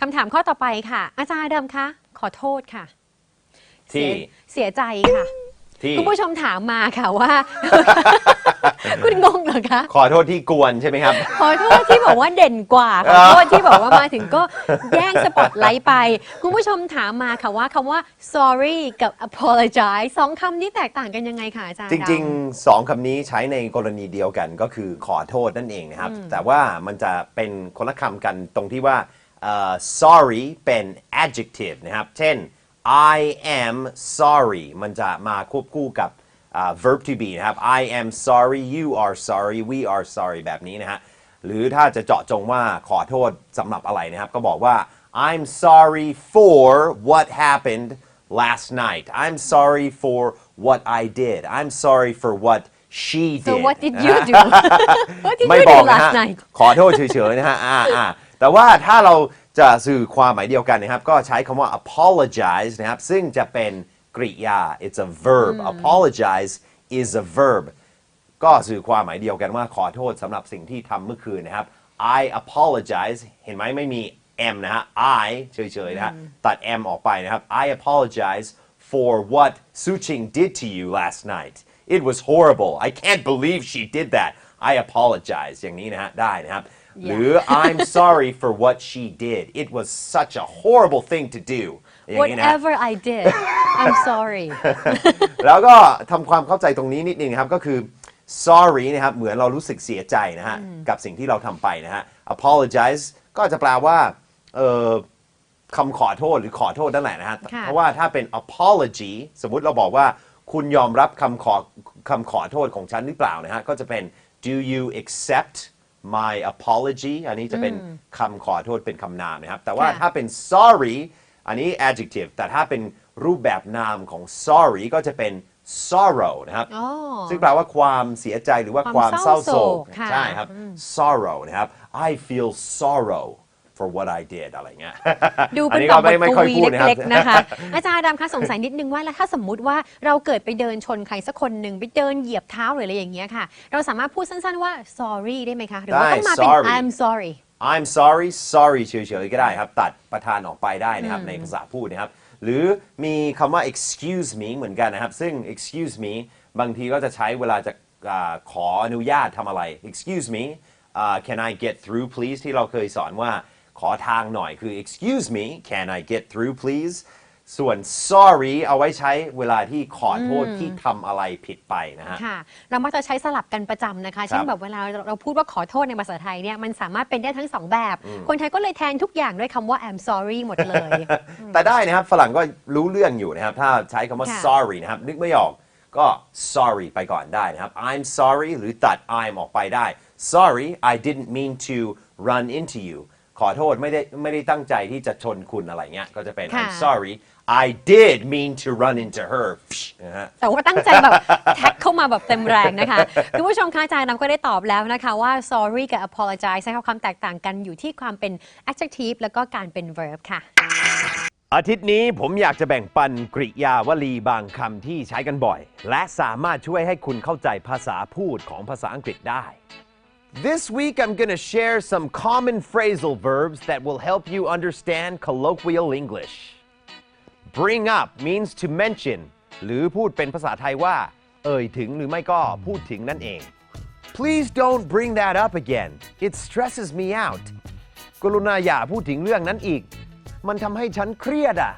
คำถามข้อต่อไปค่ะ อาจารย์เดิมคะ ขอโทษค่ะ ที่เสียเสียใจค่ะ ที่ คุณผู้ชมถามมาค่ะว่า คุณงงเหรอคะ ขอโทษที่กวนใช่ไหมครับ ขอโทษที่บอกว่าเด่นกว่า ขอโทษที่บอกว่ามาถึงก็แย่งสปอตไลท์ไป คุณผู้ชมถามมาค่ะว่าคำว่า sorry กับ apologize สองคำนี้แตกต่างกันยังไงคะอาจารย์จริงดๆสองคำนี้ใช้ในกรณีเดียวกันก็คือขอโทษนั่นเองนะครับ แต่ว่ามันจะเป็นคนละคำกันตรงที่ว่าเอ่อ sorry เป็น adjective นะครับ เช่น I am sorry มันจะมาควบคู่กับอ่า verb to be นะครับ I am sorry you are sorry we are sorry แบบนี้นะฮะ หรือถ้าจะเจาะจงว่าขอโทษสำหรับอะไรนะครับ ก็บอกว่า I'm sorry for what happened last night I'm sorry for what I did I'm sorry for what she so did what did you do what did ไม่ you บ do อกนะ last ฮะ night ขอโทษเฉยๆนะฮะอ่าอ่า แต่ว่าถ้าเราจะสื่อความหมายเดียวกันนะครับ ก็ใช้คำว่า apologize นะครับ ซึ่งจะเป็นกริยา it's a verb apologize is a verb ก็สื่อความหมายเดียวกันว่าขอโทษสำหรับสิ่งที่ทำเมื่อคืนนะครับ I apologize เห็นไหมไม่มี m นะฮะ I เฉยๆนะฮะตัด m ออกไปนะครับ I apologize for what Su Ching did to you last night it was horrible I can't believe she did that I apologize อย่างนี้นะฮะได้นะครับ หรือ I'm sorry for what she did it was such a horrible thing to do อย่างนี้นะ whatever I did I'm sorry แล้วก็ทำความเข้าใจตรงนี้นิดนึงนะครับ ก็คือ sorry นะครับ เหมือนเรารู้สึกเสียใจนะฮะ กับสิ่งที่เราทำไปนะฮะ apologize ก็จะแปลว่าเอ่อคำขอโทษหรือขอโทษนั่นแหละนะฮะ ค่ะ เพราะว่าถ้าเป็น apology สมมุติเราบอกว่าคุณยอมรับคำขอคำขอโทษของฉันหรือเปล่านะฮะ ก็จะเป็น do you accept my apology อันนี้จะเป็นคำขอโทษเป็นคำนามนะครับ แต่ว่าค่ะ ถ้าเป็น sorry อันนี้ adjective แต่ถ้าเป็นรูปแบบนามของ sorry ก็จะเป็น sorrow นะครับ อ๋อ ซึ่งแปลว่าความเสียใจหรือว่าควคาววามมเศเศร้าร้าโศโศกกค่ะใช่ครับ sorrow นะครับ I feel sorrow for what I did อะไรเงี้ยดูอัเป็นนี้แบก็บไม่บไม่ทค่อยกวีพูดนะครับเล็กๆนะคะ อาจารย์ดำคะสงสัยนิดนึงว่าแล้วถ้าสมมุติว่าเราเกิดไปเดินชนใครสักคนหนึ่งไปเดินเหยียบเท้าหรืออะไรอย่างเงี้ยค่ะ เราสามารถพูดสั้นๆว่า sorry ได้ไหมคะ หรือว่าได้ต้องมาเป็น sorry I'm sorry I'm sorry sorry เฉยๆก็ได้ครับตัดประธานออกไปได้นะครับในภาษาพูดนะครับ หรือมีคำว่า excuse me เหมือนกันนะครับ ซึ่ง excuse me บางทีก็จะใช้เวลาจะอาขออนุญาตทำอะไร excuse me uh, can I get through please ที่เราเคยสอนว่า ขอทางหน่อยคือ excuse me can I get through please ส่วน sorry เอาไว้ใช้เวลาที่ขอโทษที่ทำอะไรผิดไปนะฮะ ค่ะ เรามักจะใช้สลับกันประจำนะคะ เช่นแบบเวลาเราพูดว่าขอโทษในภาษาไทยเนี่ยมันสามารถเป็นได้ทั้งสองแบบ คนไทยก็เลยแทนทุกอย่างด้วยคำว่า I'm sorry หมดเลย แต่ได้นะครับ ฝรั่งก็รู้เรื่องอยู่นะครับ ถ้าใช้คำว่า ค่ะ sorry นะครับ นึกไม่ออกก็ sorry ไปก่อนได้นะครับ I'm sorry หรือตัด I'm ออกไปได้ sorry I didn't mean to run into you ขอโทษไม่ได้ไม่ได้ตั้งใจที่จะชนคุณอะไรเงี้ยก็จะเป็น I'm ค่ะ sorry I did mean to run into her นะฮะ แต่ว่าตั้งใจแบบ แท็กเข้ามาแบบเต็มแรงนะคะคุณผู้ชมคะอาจารย์นำก็ได้ตอบแล้วนะคะว่า sorry กับ apologize ใช้ความแตกต่างกันอยู่ที่ความเป็น adjective แล้วก็การเป็น verb ค่ะ อาทิตย์นี้ผมอยากจะแบ่งปันกริยาวลีบางคำที่ใช้กันบ่อย และสามารถช่วยให้คุณเข้าใจภาษาพูดของภาษาอังกฤษได้ This week I'm going to share some common phrasal verbs that will help you understand colloquial English. Bring up means to mention หรือพูดเป็นภาษาไทยว่า เอ่ยถึงหรือไม่ก็พูดถึงนั่นเอง Please don't bring that up again. It stresses me out. กรุณาอย่าพูดถึงเรื่องนั้นอีก มันทำให้ฉันเครียดอ่ะ